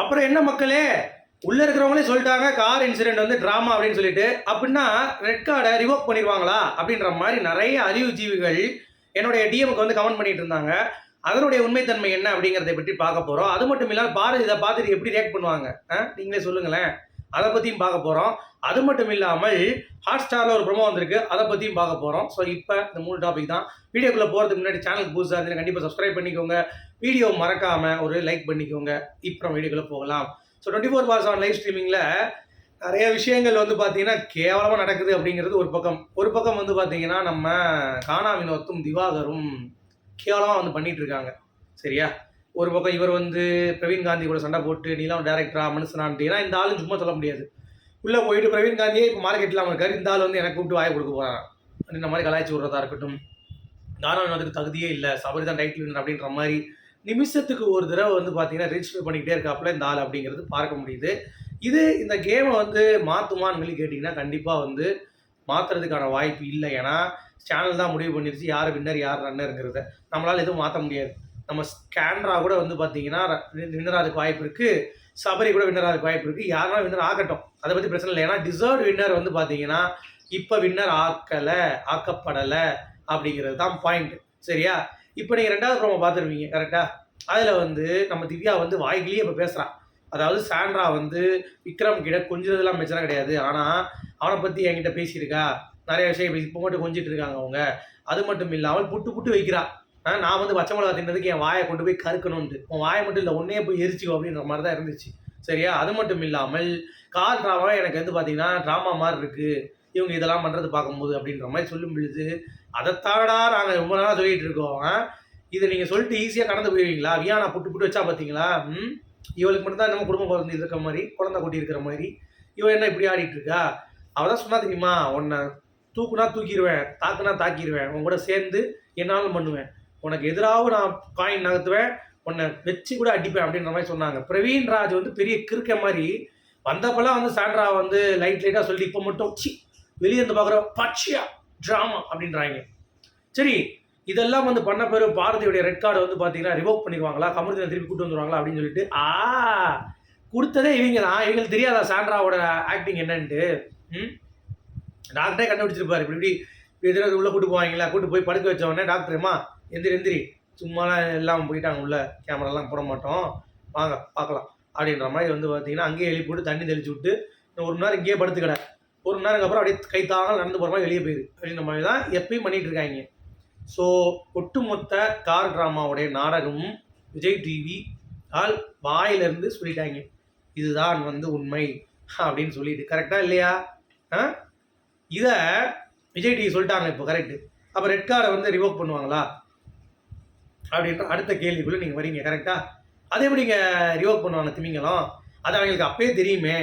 அப்புறம் என்ன மக்களே? உள்ள இருக்கிறவங்களே சொல்லிட்டாங்க கார் இன்சிடென்ட் வந்து ட்ராமா அப்படின்னு சொல்லிட்டு. அப்படின்னா ரெட் கார்டை ரிவோக் பண்ணிடுவாங்களா? அப்படின்ற மாதிரி நிறைய அறிவு ஜீவிகள் என்னுடைய டிஎம்க்கு வந்து கமெண்ட் பண்ணிட்டு இருந்தாங்க. அதனுடைய உண்மைத்தன்மை என்ன அப்படிங்கிறத பற்றி பார்க்க போகிறோம் அது மட்டும் இல்லாமல் பாரதி இதை பார்த்துட்டு எப்படி ரியாக்ட் பண்ணுவாங்க? நீங்களே சொல்லுங்களேன். அதை பற்றியும் பார்க்க போகிறோம் அது மட்டும் இல்லாமல் ஹாட் ஸ்டாரில் ஒரு ப்ரோமோ வந்திருக்கு. அதை பற்றியும் பார்க்க போகிறோம் ஸோ இப்போ இந்த மூணு டாபிக் தான். வீடியோக்குள்ளே போகிறதுக்கு முன்னாடி சேனலுக்கு புதுசாக இருந்தீங்கன்னா கண்டிப்பாக சப்ஸ்கிரைப் பண்ணிக்கோங்க. வீடியோ மறக்காமல் ஒரு லைக் பண்ணிக்கோங்க. இப்போ வீடியோக்குள்ளே போகலாம். So twenty four hours on live ஸ்ட்ரீமிங்கில் நிறைய விஷயங்கள் வந்து பார்த்தீங்கன்னா கேவலமாக நடக்குது அப்படிங்கிறது ஒரு பக்கம். ஒரு பக்கம் வந்து பார்த்தீங்கன்னா நம்ம கானா வினோத்தும் திவாகரும் கேவலமாக வந்து பண்ணிகிட்டு இருக்காங்க. சரியா? ஒரு பக்கம் இவர் வந்து பிரவீன் காந்தி கூட சண்டை போட்டு நீலாம் டேரக்டரா மனுஷனான்ட்டு ஏன்னா இந்த ஆளும் சும்மா சொல்ல முடியாது. உள்ளே போயிட்டு பிரவீன் காந்தியே இப்போ மார்க்கெட்டில் அவங்க இருக்காரு இந்த ஆள் வந்து எனக்கு கூப்பிட்டு வாயை கொடுக்க போகிறான் இந்த மாதிரி கலாய்ச்சி விடுறதா இருக்கட்டும். கானா வினோத்துக்கு தகுதியே இல்லை. சபரி தான் டைட்டில் அப்படின்ற மாதிரி நிமிஷத்துக்கு ஒரு தடவை வந்து பார்த்தீங்கன்னா ரெஜிஸ்டர் பண்ணிக்கிட்டே இருக்காப்புல இந்த ஆள் அப்படிங்கிறது பார்க்க முடியுது. இது இந்த கேமை வந்து மாற்றுமான்னு சொல்லி கேட்டிங்கன்னா கண்டிப்பாக வந்து மாற்றுறதுக்கான வாய்ப்பு இல்லை. ஏன்னா சேனல் தான் முடிவு பண்ணிருச்சு யார் வின்னர் யார் ரன்னருங்கிறத நம்மளால் எதுவும் மாற்ற முடியாது. நம்ம ஸ்கேன்ரா கூட வந்து பார்த்தீங்கன்னா வின்னராதுக்கு வாய்ப்பு இருக்குது சபரி கூட வின்னராதுக்கு வாய்ப்பு இருக்குது யாருனா வின்னர் ஆகட்டும். அதை பற்றி பிரச்சனை இல்லை. ஏன்னா டிசர்வ் வின்னர் வந்து பார்த்தீங்கன்னா இப்போ வின்னர் ஆக்கலை ஆக்கப்படலை அப்படிங்கிறது தான் பாயிண்ட் சரியா? இப்போ நீங்கள் ரெண்டாவது ப்ரோமோ பார்த்துருவீங்க கரெக்டாக அதில் வந்து நம்ம திவ்யா வந்து வாய்கிலேயே இப்போ பேசுகிறான் அதாவது சாண்ட்ரா வந்து விக்ரம் கிட்ட கொஞ்சிறதுலாம் பிரச்சனை கிடையாது. ஆனால் அவனை பற்றி என்கிட்ட பேசியிருக்கா. நிறைய விஷயம் பேசி இப்போ மட்டும் கொஞ்சிட்டு இருக்காங்க அவங்க. அது மட்டும் இல்லாமல் புட்டு புட்டு வைக்கிறா. நான் வந்து பச்சை மிளகா தின்னதுக்கு என் வாயை கொண்டு போய் கருக்கணும்ட்டு உன் வாயை மட்டும் இல்லை ஒன்னே போய் எரிச்சிக்கோ அப்படின்ற மாதிரி தான் இருந்துச்சு. சரியா? அது மட்டும் இல்லாமல் கார் ட்ராமா எனக்கு வந்து பார்த்தீங்கன்னா ட்ராமா மாதிரி இருக்குது இவங்க இதெல்லாம் பண்ணுறது பார்க்கும்போது அப்படின்ற மாதிரி சொல்லும் பொழுது அதைத்தானடா நாங்கள் ரொம்ப நாளாக சொல்லிட்டு இருக்கோம் இதை நீங்கள் சொல்லிட்டு ஈஸியாக கடந்து போயிருவீங்களா? வியானா புட்டு புட்டு வச்சா பார்த்தீங்களா ம்? இவளுக்கு மட்டும்தான் நம்ம குடும்ப குழந்தை இருக்கிற மாதிரி குழந்தை கொட்டி இருக்கிற மாதிரி. இவன் என்ன இப்படி ஆடிட்டு இருக்கா? அவள் தான் சொன்னா தெரியுமா உன்னை தூக்குனா தூக்கிடுவேன் தாக்குனா தாக்கிடுவேன் உன் கூட சேர்ந்து என்னாலும் பண்ணுவேன். உனக்கு எதிராகவும் நான் காயின் நகர்த்துவேன் உன்னை வச்சு கூட அடிப்பேன் அப்படின்ற மாதிரி சொன்னாங்க. பிரவீன் ராஜ் வந்து பெரிய கிறுக்க மாதிரி வந்தப்பெல்லாம் வந்து சாண்ட்ரா வந்து லைட் லைட்டாக சொல்லி இப்போ மட்டும் சி வெளியே இருந்து பார்க்குற பச்சியா ட்ராமா அப்படின்றாங்க. சரி இதெல்லாம் வந்து பண்ண பிறகு பாரதியுடைய ரெட் கார்டை வந்து பார்த்தீங்கன்னா ரிவோக் பண்ணிடுவாங்களா? கமருதினை திருப்பி கூட்டு வந்துருவாங்களா அப்படின்னு சொல்லிட்டு ஆ கொடுத்ததே இவங்க தான். இவங்களுக்கு தெரியாதா சாண்ட்ராவோட ஆக்டிங் என்னன்ட்டு? ம்? டாக்டரே கண்டுபிடிச்சிருப்பார். இப்படி இப்படி எதிராக உள்ளே கூட்டு போவாங்களா? கூட்டு போய் படுக்க வச்ச உடனே டாக்டர்மா எந்திரி எந்திரி. சும்மாலாம் எல்லாம் போயிட்டாங்க உள்ள. கேமராலாம் போட மாட்டோம். வாங்க பார்க்கலாம். அப்படின்ற மாதிரி வந்து பார்த்தீங்கன்னா அங்கேயே எழுப்பி விட்டு தண்ணி தெளிச்சு விட்டு ஒரு மணி நேரம் இங்கேயே படுத்துக்கிட. ஒரு மணி நேரம் அப்புறம் அப்படியே கை தாங்க நடந்து போகிற மாதிரி வெளியே போயிடுது அப்படின்ற மாதிரி தான் எப்பயும் பண்ணிகிட்டு இருக்காங்க. ஸோ ஒட்டுமொத்த கார் ட்ராமாவுடைய நாடகமும் விஜய் டிவி ஆல் வாயிலிருந்து சொல்லிட்டாங்க. இதுதான் வந்து உண்மை அப்படின்னு சொல்லிட்டு. கரெக்டாக இல்லையா? ஆ? இதை விஜய் டிவி சொல்லிட்டாங்க இப்போ கரெக்டு அப்போ ரெட் கார்டை வந்து ரிவோக் பண்ணுவாங்களா? அப்படின்ற அடுத்த கேள்விக்குள்ளே நீங்கள் வரீங்க கரெக்டாக அதை எப்படிங்க ரிவோக் பண்ணுவாங்க திமிங்கலம். அது அவங்களுக்கு அப்பயே தெரியுமே.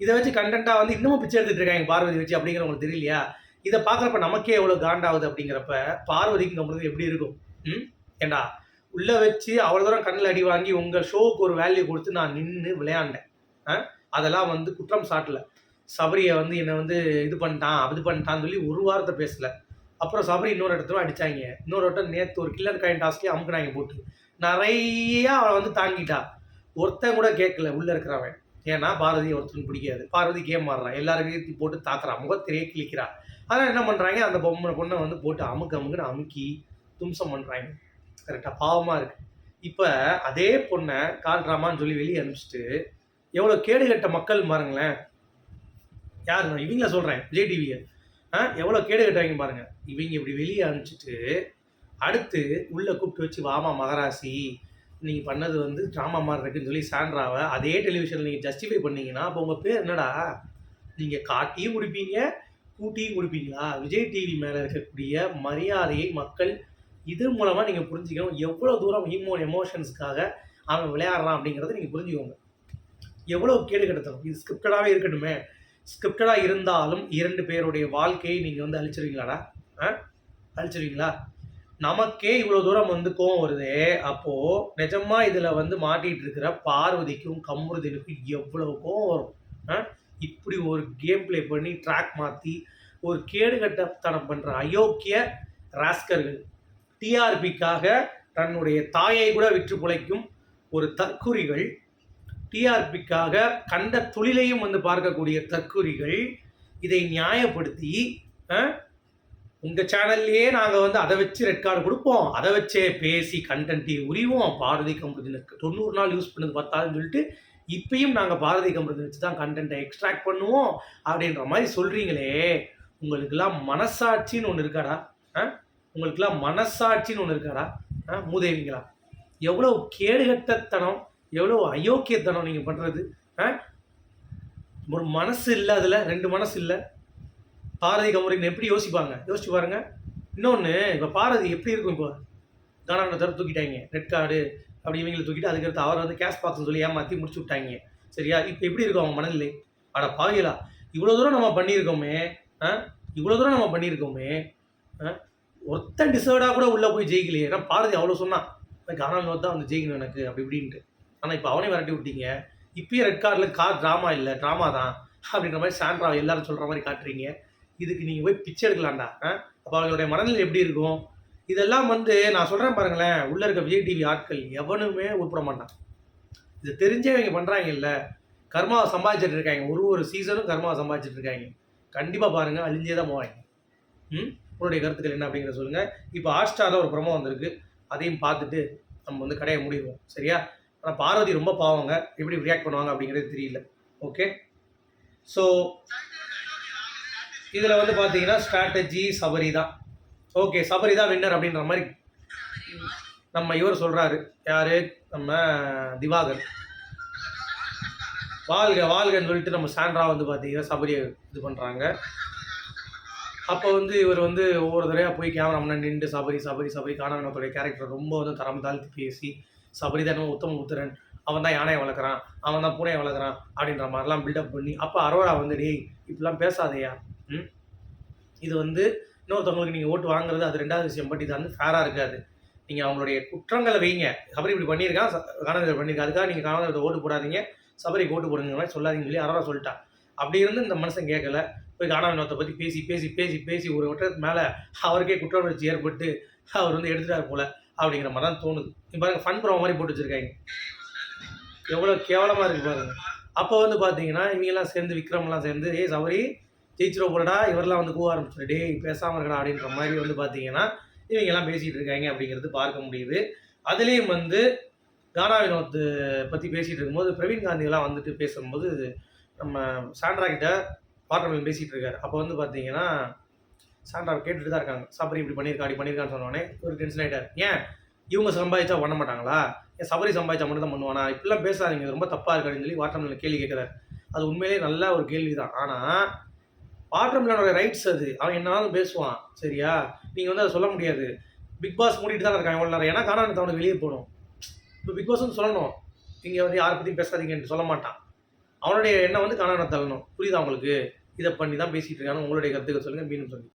இதை வச்சு கண்டென்ட்டாக வந்து இன்னமும் பிச்சை எடுத்துட்டு இருக்காங்க பார்வதி வச்சு அப்படிங்கிறவங்களுக்கு தெரியலையா? இதை பார்க்குறப்ப நமக்கே எவ்வளோ காண்டாகுது அப்படிங்கிறப்ப பார்வதிக்கு நம்மளுக்கு எப்படி இருக்கும்? ம்? ஏண்டா? உள்ளே வச்சு அவ்வளோ தூரம் கண்ணில் அடி வாங்கி உங்கள் ஷோவுக்கு ஒரு வேல்யூ கொடுத்து நான் நின்று விளையாண்டேன். ஆ? அதெல்லாம் வந்து குற்றம் சாட்டல. சபரியை வந்து என்னை வந்து இது பண்ணிட்டான் அது பண்ணிட்டான்னு சொல்லி ஒரு வாரத்தை பேசல. அப்புறம் சபரி இன்னொரு இடத்துல அடிச்சாங்க. இன்னொரு வட்டம் நேற்று ஒரு கில்லர் காயின் டாஸ்லேயே அமுக்குனாங்க போட்டு. நிறையா அவளை வந்து தாங்கிட்டா ஒருத்தன் கூட கேட்கல உள்ளே இருக்கிறவன். ஏன்னா பாரதி ஒருத்தன் பிடிக்காது. பார்வதி கேம் மாறுறான் எல்லாருக்கையும் போட்டு தாக்குறான் முகத்திரையே கிழிக்கிறான் அதனால் என்ன பண்ணுறாங்க அந்த பொம்மை பொண்ணை வந்து போட்டு அமுக்கு அமுக்குன்னு அமுக்கி தும்சம் பண்ணுறாங்க கரெக்டாக பாவமாக இருக்குது இப்போ அதே பொண்ணை கால்ட்ராமான்னு சொல்லி வெளியே அனுப்பிச்சிட்டு எவ்வளோ கேடுகட்ட மக்கள் பாருங்களேன். யார்? இவங்கள சொல்கிறேன் விஜய் டிவியை. ஆ? எவ்வளோ கேடு கட்டாங்க பாருங்கள் இவங்க இப்படி வெளியே அனுப்பிச்சிட்டு அடுத்து உள்ளே கூப்பிட்டு வச்சு வாமா மகராசி நீங்கள் பண்ணது வந்து ட்ராமா மாதிரி இருக்குன்னு சொல்லி சாண்ட்ராவை அதே டெலிவிஷனில் நீங்கள் ஜஸ்டிஃபை பண்ணீங்கன்னா அப்போ உங்கள் பேர் என்னடா? நீங்கள் காட்டியும் குடிப்பீங்க கூட்டியும் குடிப்பீங்களா? விஜய் டிவி மேலே இருக்கக்கூடிய மரியாதையை மக்கள் இது மூலமாக நீங்கள் புரிஞ்சுக்கணும். எவ்வளோ தூரம் இமோன் எமோஷன்ஸ்க்காக அவன் விளையாடுறான் அப்படிங்கிறத நீங்கள் புரிஞ்சுக்கோங்க. எவ்வளோ கேடு கெடுத்தணும் இது ஸ்கிரிப்டடாகவே இருக்கட்டுமே. ஸ்கிரிப்டடாக இருந்தாலும் இரண்டு பேருடைய வாழ்க்கையை நீங்கள் வந்து அழிச்சிருவீங்களாடா? ஆ? அழிச்சிருவீங்களா? நமக்கே இவ்வளோ தூரம் வந்து கோவம் வருதே அப்போது நிஜமாக இதில் வந்து மாட்டிகிட்டு இருக்கிற பார்வதிக்கும் கம்ருதீனுக்கும் எவ்வளோ கோவம் வரும்? ஆ? இப்படி ஒரு கேம் ப்ளே பண்ணி ட்ராக் மாற்றி ஒரு கேடுகட்டத்தனம் பண்ணுற அயோக்கிய ராஸ்கர்கள் டிஆர்பிக்காக தன்னுடைய தாயை கூட விற்று பிழைக்கும் ஒரு தற்குறிகள் டிஆர்பிக்காக கண்ட தொழிலையும் வந்து பார்க்கக்கூடிய தற்குறிகள் இதை நியாயப்படுத்தி உங்கள் சேனல்லையே நாங்கள் வந்து அதை வச்சு ரெட் கார்டு கொடுப்போம். அதை வச்சே பேசி கண்டென்ட்டை உரிவோம். பாரதி கம்பெனிக்கு தொண்ணூறு நாள் யூஸ் பண்ணது பத்தாதுன்னு சொல்லிட்டு இப்பயும் நாங்கள் பாரதி கம்பெனி வச்சு தான் கண்டென்ட்டை எக்ஸ்ட்ராக்ட் பண்ணுவோம். அப்படின்ற மாதிரி சொல்கிறீங்களே உங்களுக்கெல்லாம் மனசாட்சின்னு ஒன்று இருக்காடா? ஆ? உங்களுக்கெல்லாம் மனசாட்சின்னு ஒன்று இருக்காடா? ஆ மூதேவிங்களா? எவ்வளோ கேடுகட்டத்தனம் எவ்வளோ அயோக்கியத்தனம் நீங்கள் பண்ணுறது ஆ? ஒரு மனசு இல்லை அதில் ரெண்டு மனசு இல்லை. பாரதி கமரின் எப்படி யோசிப்பாங்க? யோசிச்சு பாருங்க. இன்னொன்று இப்போ பாரதி எப்படி இருக்கும் இப்போ? கானான தர தூக்கிட்டாங்க. ரெட் கார்டு அப்படி இவங்களை தூக்கிட்டு அதுக்கடுத்து அவரை வந்து கேஷ் பாக்ஸ்னு சொல்லி ஏமாற்றி முடிச்சு விட்டாங்க. சரியா? இப்போ எப்படி இருக்கும் அவங்க மனநிலை? அட பாவியலா இவ்வளோ தூரம் நம்ம பண்ணியிருக்கோமே ஆ? இவ்வளோ தூரம் நம்ம பண்ணியிருக்கோமே ஆ? ஒருத்தன் டிசர்வ்டாக கூட உள்ளே போய் ஜெயிக்கலையே. ஏன்னா பாரதி அவ்வளோ சொன்னான் கானாங்க தான் வந்து ஜெயிக்கணும் எனக்கு அப்படி இப்படின்ட்டு. ஆனால் இப்போ அவனே விரட்டி விட்டீங்க. இப்பயே ரெட் கார்டில் கார் ட்ராமா இல்லை ட்ராமா தான் அப்படின்ற மாதிரி சாண்ட்ரா எல்லாரும் சொல்கிற மாதிரி காட்டுறீங்க. இதுக்கு நீங்கள் போய் பிச்சை எடுக்கலாம்டா அப்போ அவங்களுடைய மனநிலை எப்படி இருக்கும்? இதெல்லாம் வந்து நான் சொல்கிறேன் பாருங்களேன் உள்ளே இருக்க விஜய் டிவி ஆட்கள் எவனுமே உட்பட மாட்டான் இது தெரிஞ்சே இவங்க பண்ணுறாங்க இல்லை கர்மாவை சம்பாதிச்சிட்டு இருக்காங்க. ஒரு ஒரு சீசனும் கர்மாவை சம்பாதிச்சிட்டு இருக்காங்க. கண்டிப்பாக பாருங்கள் அழிஞ்சே தான் போவாங்க. ம்? உங்களுடைய கருத்துக்கள் என்ன அப்படிங்கிறத சொல்லுங்கள் இப்போ ஹாட் ஸ்டாரில் ஒரு ப்ரொமோ வந்திருக்கு. அதையும் பார்த்துட்டு நம்ம வந்து கடையை முடிவோம் சரியா? ஆனால் பார்வதி ரொம்ப பாவங்க. எப்படி ரியாக்ட் பண்ணுவாங்க அப்படிங்கிறது தெரியல. ஓகே ஸோ இதில் வந்து பார்த்தீங்கன்னா ஸ்ட்ராட்டஜி சபரி தான். ஓகே சபரி தான் வின்னர் அப்படின்ற மாதிரி நம்ம இவர் சொல்கிறாரு யார்? நம்ம திவாகர். வாழ்க வாழ்கன்னு சொல்லிட்டு நம்ம சாண்ட்ரா வந்து பார்த்தீங்கன்னா சபரியை இது பண்ணுறாங்க அப்போ வந்து இவர் வந்து ஒவ்வொரு தடவையாக போய் கேமரா முன்னாடி நின்று சபரி சபரி சபரி காணவனத்துடைய கேரக்டர் ரொம்ப வந்து தரம் தாழ்த்தி பேசி சபரி தான் உத்தம உத்தரன் அவன் தான் யானையை வளர்க்குறான் அவன் தான் பூனையை வளர்க்குறான் அப்படின்ற மாதிரிலாம் பில்டப் பண்ணி அப்போ அரோரா வந்து டேய் இப்படிலாம் பேசாதையா இது வந்து இன்னொருத்தவங்களுக்கு நீங்கள் ஓட்டு வாங்குறது அது ரெண்டாவது விஷயம். பட் இது வந்து ஃபேராக இருக்காது. நீங்கள் அவங்களுடைய குற்றங்களை வைங்க. சபரி இப்படி பண்ணியிருக்கான் காணாத பண்ணியிருக்கா? அதுக்காக நீங்கள் காணாத ஓட்டு போடாதீங்க. சபரிக்கு ஓட்டு போடுங்க மாதிரி சொல்லாதீங்க சொல்லி அரோரா சொல்லிட்டா. அப்படி இருந்து இந்த மனுஷன் கேட்கல. போய் காணாவினத்தை பற்றி பேசி பேசி பேசி பேசி ஒரு வட்டத்துக்கு மேலே அவருக்கே குற்ற உணர்ச்சி ஏற்பட்டு அவர் வந்து எடுத்துட்டார் போல அப்படிங்கிற மாதிரி தான் தோணுது. இப்போ பாருங்க ஃபன் ப்ரோ மாதிரி போட்டு வச்சுருக்காங்க. எவ்வளோ கேவலமாக இருக்குது பாருங்க. அப்போ வந்து பார்த்தீங்கன்னா இவங்கெல்லாம் சேர்ந்து விக்ரம்லாம் சேர்ந்து ஏ சபரி ஜெயிச்சிரோ போலடா இவரெல்லாம் வந்து கூவ ஆரம்பிச்சு டே பேசாமல் இருக்கடா அப்படின்ற மாதிரி வந்து பார்த்தீங்கன்னா இவங்கெல்லாம் பேசிகிட்டு இருக்காங்க அப்படிங்கிறது பார்க்க முடியுது. அதுலேயும் வந்து கானா வினோத் பற்றி பேசிகிட்டு இருக்கும்போது பிரவீன் காந்தியெல்லாம் வந்துட்டு பேசும்போது நம்ம சாண்ட்ரா கிட்ட வாட்டர்மெலன் பேசிகிட்டு இருக்காரு. அப்போ வந்து பார்த்தீங்கன்னா சாண்ட்ரா கேட்டுட்டு தான் இருக்காங்க. சபரி இப்படி பண்ணியிருக்கா அப்படி பண்ணியிருக்கான்னு சொன்னோடனே ஒரு டென்ஷன் ஆகிட்டார் ஏன்? இவங்க சம்பாதிச்சா பண்ண மாட்டாங்களா? ஏன் சபரி சம்பாதிச்சா மட்டும் தான் பண்ணுவானா? இப்படிலாம் பேசாதீங்க ரொம்ப தப்பாக இருக்கு அப்படின்னு சொல்லி வாட்டர்மெலன் கேள்வி கேட்குறாரு. அது உண்மையிலேயே நல்ல ஒரு கேள்வி தான் ஆனால் வாட்டர்மெலனோட ரைட்ஸ் அது. அவன் என்னாலும் பேசுவான். சரியா? நீங்கள் வந்து அதை சொல்ல முடியாது. பிக் பாஸ் மூடிட்டு தான் இருக்காங்க இவ்வளோ நேரம். ஏன்னா காரணம் அவனுக்கு வெளியே போகணும். இப்போ பிக் பாஸ் வந்து சொல்லணும். நீங்கள் வந்து யாரை பற்றியும் பேசாதீங்கன்னு சொல்ல மாட்டான். அவனுடைய எண்ணம் வந்து காணாமல் தள்ளணும். புரியுதா உங்களுக்கு? இதை பண்ணி தான் பேசிகிட்டு இருக்காங்க. உங்களுடைய கருத்துக்கள் சொல்லுங்கள் மீண்டும் சொல்லி